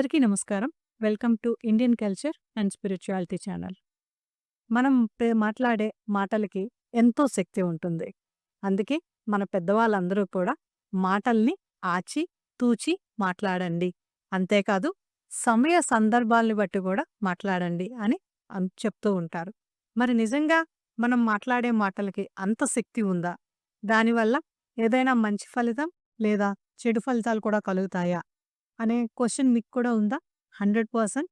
అందరికీ నమస్కారం. Welcome to Indian culture and spirituality channel. మనం మాట్లాడే మాటలకి ఎంతో శక్తి ఉంటుంది. అందుకే మన పెద్దవాళ్ళందరూ కూడా మాటల్ని ఆచి, తూచి మాట్లాడండి. అంతేకాదు సమయ సందర్భాల్ని బట్టి కూడా మాట్లాడండి అని చెప్తూ ఉంటారు. మరి నిజంగా మనం మాట్లాడే మాటలకి అంత శక్తి ఉందా? దానివల్ల ఏదైనా మంచి ఫలితం లేదా చెడు ఫలితాలు కూడా కలుగుతాయా? అనే క్వశ్చన్ మీకు కూడా ఉందా? 100%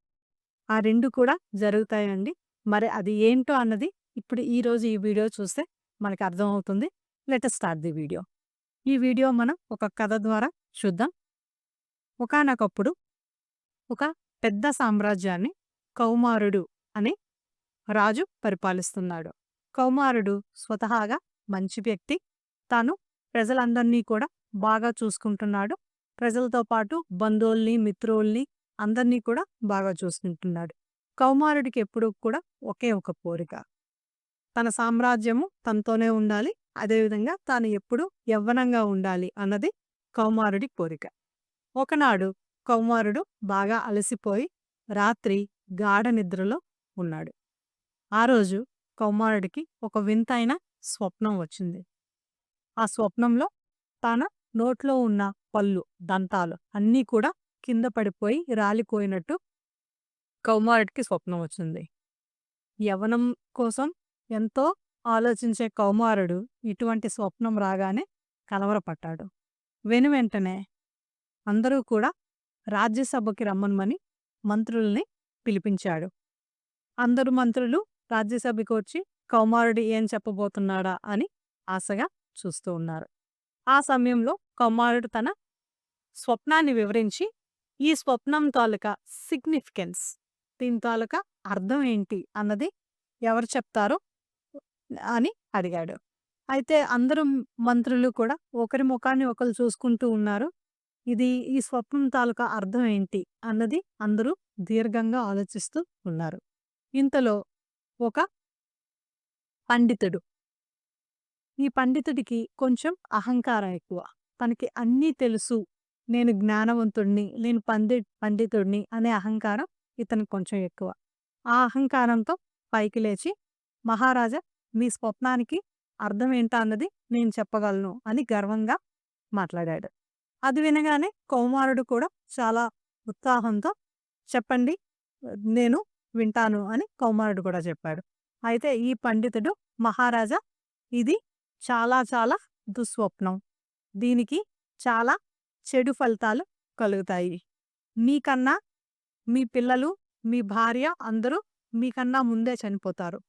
ఆ రెండు కూడా జరుగుతాయండి. మరి అది ఏంటో అన్నది ఇప్పుడు ఈరోజు ఈ వీడియో చూస్తే మనకు అర్థమవుతుంది. Let start the video. ఈ వీడియో మనం ఒక కథ ద్వారా చూద్దాం. ఒకానొకప్పుడు ఒక పెద్ద సామ్రాజ్యాన్ని కౌమారుడు అనే రాజు పరిపాలిస్తున్నాడు. కౌమారుడు స్వతహాగా మంచి వ్యక్తి. తాను ప్రజలందరినీ కూడా బాగా చూసుకుంటున్నాడు. ప్రజలతో పాటు బంధువుల్ని, మిత్రుల్ని అందరినీ కూడా బాగా చూసుకుంటున్నాడు. కౌమారుడికి ఎప్పుడూ కూడా ఒకే ఒక కోరిక. తన సామ్రాజ్యము తనతోనే ఉండాలి. అదేవిధంగా తాను ఎప్పుడూ యవ్వనంగా ఉండాలి అన్నది కౌమారుడి కోరిక. ఒకనాడు కౌమారుడు బాగా అలసిపోయి రాత్రి గాఢ నిద్రలో ఉన్నాడు. ఆ రోజు కౌమారుడికి ఒక వింతైన స్వప్నం వచ్చింది. ఆ స్వప్నంలో తన నోట్లో ఉన్న పళ్ళు, దంతాలు అన్నీ కూడా కింద పడిపోయి రాలిపోయినట్టు కౌమారుడికి స్వప్నం వచ్చింది. యవనం కోసం ఎంతో ఆలోచించే కౌమారుడు ఇటువంటి స్వప్నం రాగానే కలవరపడ్డాడు. వెనువెంటనే అందరూ కూడా రాజ్యసభకి రమ్మనమని మంత్రుల్ని పిలిపించాడు. అందరు మంత్రులు రాజ్యసభకు వచ్చి కౌమారుడు ఏం చెప్పబోతున్నాడా అని ఆశగా చూస్తూ ఉన్నారు. ఆ సమయంలో కుమారుడు తన స్వప్నాన్ని వివరించి ఈ స్వప్నం తాలూకా సిగ్నిఫికెన్స్ దీని తాలూకా అర్థం ఏంటి అన్నది ఎవరు చెప్తారో అని అడిగాడు. అయితే అందరూ మంత్రులు కూడా ఒకరి ముఖాన్ని ఒకరు చూసుకుంటూ ఉన్నారు. ఇది ఈ స్వప్నం తాలూకా అర్థం ఏంటి అన్నది అందరూ దీర్ఘంగా ఆలోచిస్తూ ఉన్నారు. ఇంతలో ఒక పండితుడు ఈ పండితుడికి కొంచెం అహంకారం ఎక్కువ. తనకి అన్నీ తెలుసు. నేను జ్ఞానవంతుడిని, నేను పంది పండితుడిని అనే అహంకారం ఇతనికి కొంచెం ఎక్కువ. ఆ అహంకారంతో పైకి లేచి మహారాజా మీ స్వప్నానికి అర్థం ఏంటా అన్నది నేను చెప్పగలను అని గర్వంగా మాట్లాడాడు. అది వినగానే కౌమారుడు కూడా చాలా ఉత్సాహంతో చెప్పండి నేను వింటాను అని కౌమారుడు కూడా చెప్పాడు. అయితే ఈ పండితుడు మహారాజా ఇది చాలా చాలా దుస్వప్నం. దీనికి చాలా చెడు ఫలితాలు కలుగుతాయి. మీకన్నా మీ పిల్లలు, మీ భార్య అందరూ మీకన్నా ముందే చనిపోతారు.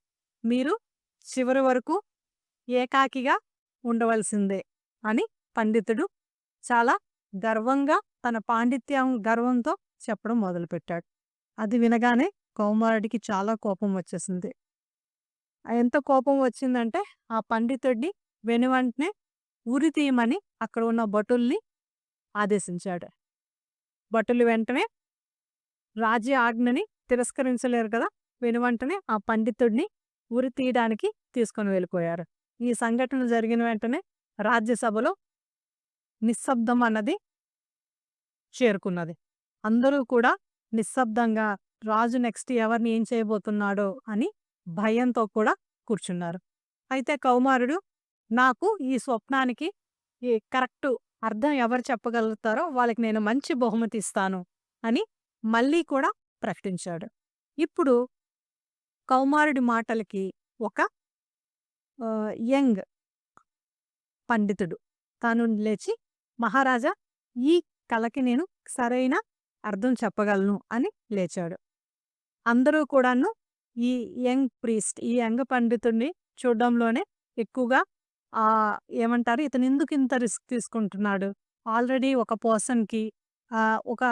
మీరు చివరి వరకు ఏకాకిగా ఉండవలసిందే అని పండితుడు చాలా గర్వంగా తన పాండిత్యం గర్వంతో చెప్పడం మొదలుపెట్టాడు. అది వినగానే కౌమారుడికి చాలా కోపం వచ్చేసింది. ఎంత కోపం వచ్చిందంటే ఆ పండితుడిని వెనువంటనే ఉరి తీయమని అక్కడ ఉన్న భటుల్ని ఆదేశించాడు. భటులు వెంటనే రాజ్య ఆజ్ఞని తిరస్కరించలేరు కదా! వెనువంటనే ఆ పండితుడిని ఉరి తీయడానికి తీసుకొని వెళ్ళిపోయారు. ఈ సంఘటన జరిగిన వెంటనే రాజ్యసభలో నిశ్శబ్దం అన్నది చేరుకున్నది. అందరూ కూడా నిశ్శబ్దంగా రాజు నెక్స్ట్ ఎవరిని ఏం చేయబోతున్నాడో అని భయంతో కూడా కూర్చున్నారు. అయితే కౌమారుడు నాకు ఈ స్వప్నానికి ఈ కరెక్ట్ అర్థం ఎవరు చెప్పగలుగుతారో వాళ్ళకి నేను మంచి బహుమతి ఇస్తాను అని మళ్ళీ కూడా ప్రకటించాడు. ఇప్పుడు కౌమారుడి మాటలకి ఒక యంగ్ పండితుడు తాను లేచి మహారాజా ఈ కలకి నేను సరైన అర్థం చెప్పగలను అని లేచాడు. అందరూ కూడాను ఈ యంగ్ ప్రీస్ట్ ఈ యంగ్ పండితుడిని చూడడంలోనే ఎక్కువగా ఆ ఏమంటారు ఇతను ఎందుకు ఇంత రిస్క్ తీసుకుంటున్నాడు? ఆల్రెడీ ఒక పర్సన్‌కి ఒక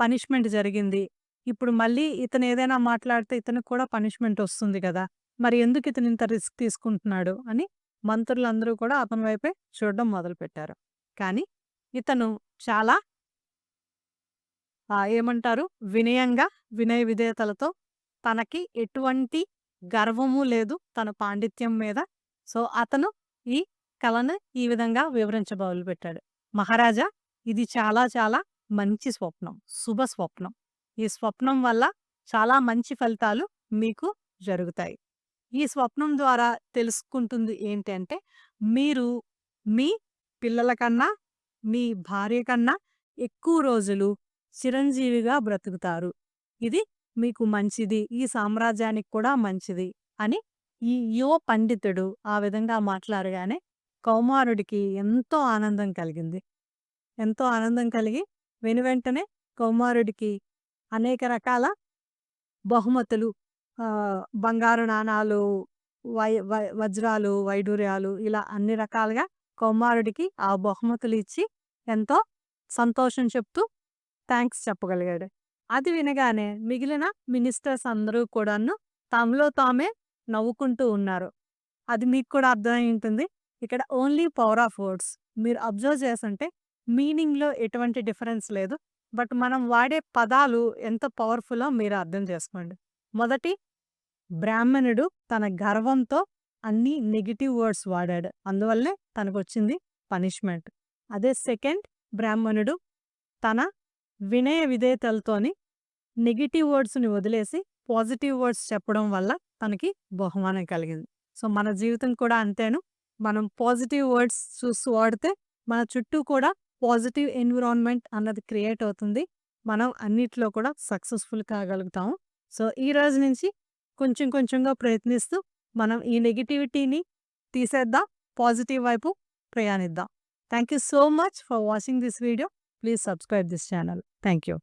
పనిష్మెంట్ జరిగింది. ఇప్పుడు మళ్ళీ ఇతను ఏదైనా మాట్లాడితే ఇతనికి కూడా పనిష్మెంట్ వస్తుంది కదా! మరి ఎందుకు ఇతను ఇంత రిస్క్ తీసుకుంటున్నాడు? అని మంత్రులందరూ కూడా అతని వైపే చూడడం మొదలుపెట్టారు. కానీ ఇతను చాలా ఏమంటారు వినయంగా, వినయ విధేయతలతో తనకి ఎటువంటి గర్వము లేదు తన పాండిత్యం మీద. సో, అతను ఈ కళను ఈ విధంగా వివరించబోలు పెట్టాడు మహారాజా ఇది చాలా చాలా మంచి స్వప్నం. శుభ స్వప్నం. ఈ స్వప్నం వల్ల చాలా మంచి ఫలితాలు మీకు జరుగుతాయి. ఈ స్వప్నం ద్వారా తెలుసుకుంటుంది ఏంటంటే, మీరు మీ పిల్లల కన్నా, మీ భార్య కన్నా ఎక్కువ రోజులు చిరంజీవిగా బ్రతుకుతారు. ఇది మీకు మంచిది. ఈ సామ్రాజ్యానికి కూడా మంచిది అని ఈ యువ పండితుడు ఆ విధంగా మాట్లాడగానే కౌమారుడికి ఎంతో ఆనందం కలిగింది. ఎంతో ఆనందం కలిగి వెనువెంటనే కౌమారుడికి అనేక రకాల బహుమతులు బంగారు నాణాలు, వై వజ్రాలు, వైడూర్యాలు ఇలా అన్ని రకాలుగా కౌమారుడికి ఆ బహుమతులు ఇచ్చి ఎంతో సంతోషం చెప్తూ థాంక్స్ చెప్పగలిగాడు. అది వినగానే మిగిలిన మినిస్టర్స్ అందరూ కూడాను తమలో తామే నవ్వుకుంటూ ఉన్నారు. అది మీకు కూడా అర్థమై ఉంటుంది. ఇక్కడ ఓన్లీ పవర్ ఆఫ్ వర్డ్స్. మీరు అబ్జర్వ్ చేస్తుంటే మీనింగ్‌లో ఎటువంటి డిఫరెన్స్ లేదు. బట్ మనం వాడే పదాలు ఎంత పవర్‌ఫుల్లో మీరు అర్థం చేసుకోండి. మొదటి బ్రాహ్మణుడు తన గర్వంతో అన్ని నెగిటివ్ వర్డ్స్ వాడాడు. అందువల్లే తనకొచ్చింది పనిష్మెంట్. అదే సెకండ్ బ్రాహ్మణుడు తన వినయ విధేయతలతోని నెగిటివ్ వర్డ్స్‌ని వదిలేసి పాజిటివ్ వర్డ్స్ చెప్పడం వల్ల తనకి బహుమానం కలిగింది. సో, మన జీవితం కూడా అంతేను. మనం పాజిటివ్ వర్డ్స్ చూసి వాడితే మన చుట్టూ కూడా పాజిటివ్ ఎన్విరాన్మెంట్ అన్నది క్రియేట్ అవుతుంది. మనం అన్నిట్లో కూడా సక్సెస్‌ఫుల్ కాగలుగుతాము. సో, ఈ రోజు నుంచి కొంచెం కొంచెంగా ప్రయత్నిస్తూ మనం ఈ నెగిటివిటీని తీసేద్దాం. పాజిటివ్ వైపు ప్రయాణిద్దాం. Thank you so much for watching this video. Please subscribe this channel. Thank you.